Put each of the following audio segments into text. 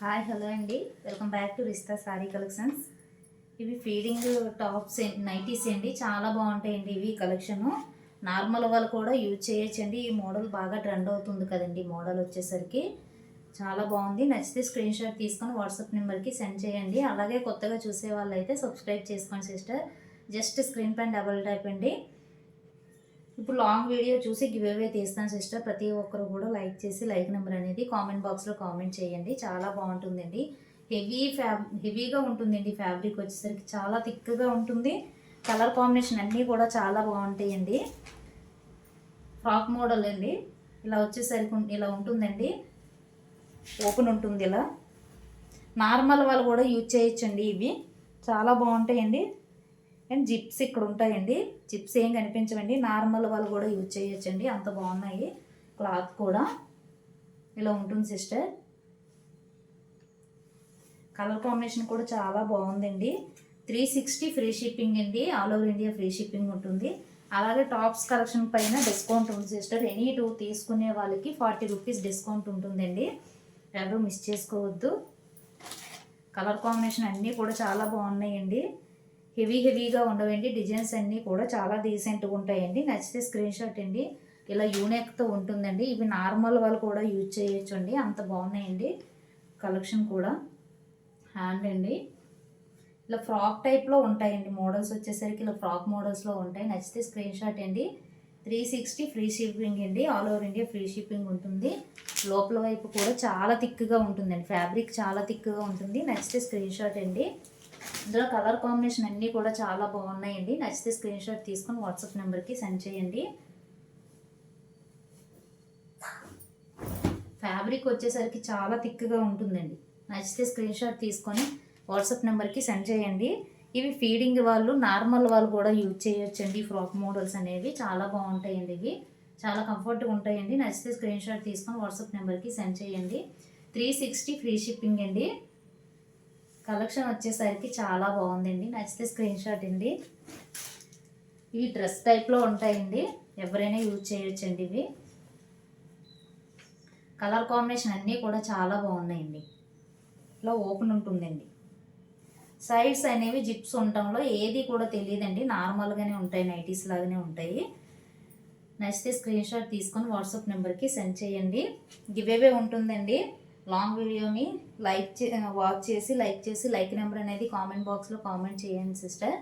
Hi hello అండి. Welcome back to Rista sari collections. ఇవి feeding tops nighties అండి. చాలా బాగుంటాయండి ఇవి కలెక్షను. నార్మల్ వాళ్ళు కూడా యూజ్ చేయొచ్చండి. ఈ మోడల్ బాగా ట్రెండ్ అవుతుంది కదండి మోడల్ వచ్చేసరికి. చాలా బాగుంది. నచ్చితే స్క్రీన్ షాట్ తీసుకొని వాట్సాప్ నెంబర్కి సెండ్ చేయండి. అలాగే కొత్తగా చూసే వాళ్ళు అయితే సబ్స్క్రైబ్ చేసుకోండి సిస్టర్. జస్ట్ స్క్రీన్ పైన డబల్ టైప్ అండి. ఇప్పుడు లాంగ్ వీడియో చూసి గివ్ అవే తీస్తాను సిస్టర్ ప్రతి ఒక్కరు కూడా లైక్ చేసి లైక్ నెంబర్ అనేది కామెంట్ బాక్స్లో కామెంట్ చేయండి. చాలా బాగుంటుందండి. హెవీ ఫ్యాబ్ హెవీగా ఉంటుందండి ఫ్యాబ్రిక్ వచ్చేసరికి. చాలా థిక్గా ఉంటుంది. కలర్ కాంబినేషన్ అన్నీ కూడా చాలా బాగుంటాయండి. ఫ్రాక్ మోడల్ అండి. ఇలా వచ్చేసరికి ఇలా ఉంటుందండి. ఓపెన్ ఉంటుంది ఇలా. నార్మల్ వాళ్ళు కూడా యూజ్ చేయొచ్చండి ఇవి. చాలా బాగుంటాయండి. అండ్ జిప్స్ ఇక్కడ ఉంటాయండి జిప్స్ ఏం కనిపించవండి. నార్మల్ వాళ్ళు కూడా యూజ్ చేయొచ్చండి. అంత బాగున్నాయి. క్లాత్ కూడా. ఇలా ఉంటుంది సిస్టర్. కలర్ కాంబినేషన్ కూడా చాలా బాగుందండి. త్రీ సిక్స్టీ ఫ్రీ షిప్పింగ్ అండి. All over India free shipping ఉంటుంది. అలాగే టాప్స్ కలెక్షన్ పైన డిస్కౌంట్ ఉంది సిస్టర్. ఎనీ టూ తీసుకునే వాళ్ళకి ఫార్టీ రూపీస్ డిస్కౌంట్ ఉంటుందండి. ఎవరు మిస్ చేసుకోవద్దు. కలర్ కాంబినేషన్ అన్నీ కూడా చాలా బాగున్నాయండి. హెవీ హెవీగా ఉండవండి. డిజైన్స్ అన్నీ కూడా చాలా డీసెంట్గా ఉంటాయండి. నచ్చితే స్క్రీన్ షాట్ అండి. ఇలా యూనెక్తో ఉంటుందండి. ఇవి నార్మల్ వాళ్ళు కూడా యూజ్ చేయొచ్చు అండి అంత బాగున్నాయండి. కలెక్షన్ కూడా. హ్యాండ్ అండి. ఇలా ఫ్రాక్ టైప్లో ఉంటాయండి. మోడల్స్ వచ్చేసరికి ఇలా ఫ్రాక్ మోడల్స్లో ఉంటాయి. నచ్చితే స్క్రీన్ షాట్ అండి. త్రీ సిక్స్టీ ఫ్రీ షిప్పింగ్ అండి. All over India free shipping ఉంటుంది. లోపల వైపు కూడా చాలా థిక్గా ఉంటుందండి. ఫ్యాబ్రిక్ చాలా థిక్గా ఉంటుంది. నచ్చితే స్క్రీన్ షాట్ అండి. ఇందులో కలర్ కాంబినేషన్ అన్నీ కూడా చాలా బాగున్నాయండి. నచ్చితే స్క్రీన్ షాట్ తీసుకొని వాట్సాప్ నెంబర్కి సెండ్ చేయండి. ఫ్యాబ్రిక్ వచ్చేసరికి చాలా థిక్గా ఉంటుందండి. నచ్చితే స్క్రీన్ షాట్ తీసుకొని వాట్సాప్ నెంబర్కి సెండ్ చేయండి. ఇవి ఫీడింగ్ వాళ్ళు నార్మల్ వాళ్ళు కూడా యూజ్ చేయొచ్చండి. ఫ్రాక్ మోడల్స్ అనేవి చాలా బాగుంటాయండి ఇవి. చాలా కంఫర్ట్గా ఉంటాయండి. నచ్చితే స్క్రీన్ షాట్ తీసుకొని వాట్సాప్ నెంబర్కి సెండ్ చేయండి. త్రీ సిక్స్టీ ఫ్రీ షిప్పింగ్ అండి. కలెక్షన్ వచ్చేసరికి చాలా బాగుందండి. నచ్చితే స్క్రీన్ షాట్ అండి. ఇవి డ్రెస్ టైప్లో ఉంటాయండి. ఎవరైనా యూజ్ చేయొచ్చండి ఇవి. కలర్ కాంబినేషన్ అన్నీ కూడా చాలా బాగున్నాయండి. ఇలా ఓపెన్ ఉంటుందండి. సైడ్స్ అనేవి జిప్స్ ఉండటంలో ఏది కూడా తెలియదండి. నార్మల్గానే ఉంటాయి. నైటీస్ లాగానే ఉంటాయి. నచ్చితే స్క్రీన్ షాట్ తీసుకొని వాట్సాప్ నెంబర్కి సెండ్ చేయండి. గివేవే ఉంటుందండి. లాంగ్ వీడియోని లైక్ చే వాచ్ చేసి లైక్ చేసి లైక్ నెంబర్ అనేది కామెంట్ బాక్స్లో కామెంట్ చేయండి సిస్టర్.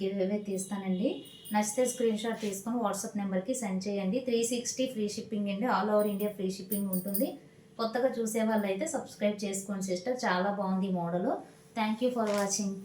గివ్ అవే తీస్తానండి. నచ్చితే స్క్రీన్ షాట్ తీసుకొని వాట్సాప్ నెంబర్కి సెండ్ చేయండి. త్రీ సిక్స్టీ ఫ్రీ షిప్పింగ్ అండి. All over India free shipping ఉంటుంది. కొత్తగా చూసే వాళ్ళు అయితే సబ్స్క్రైబ్ చేసుకోండి సిస్టర్. చాలా బాగుంది ఈ model. Thank you for watching.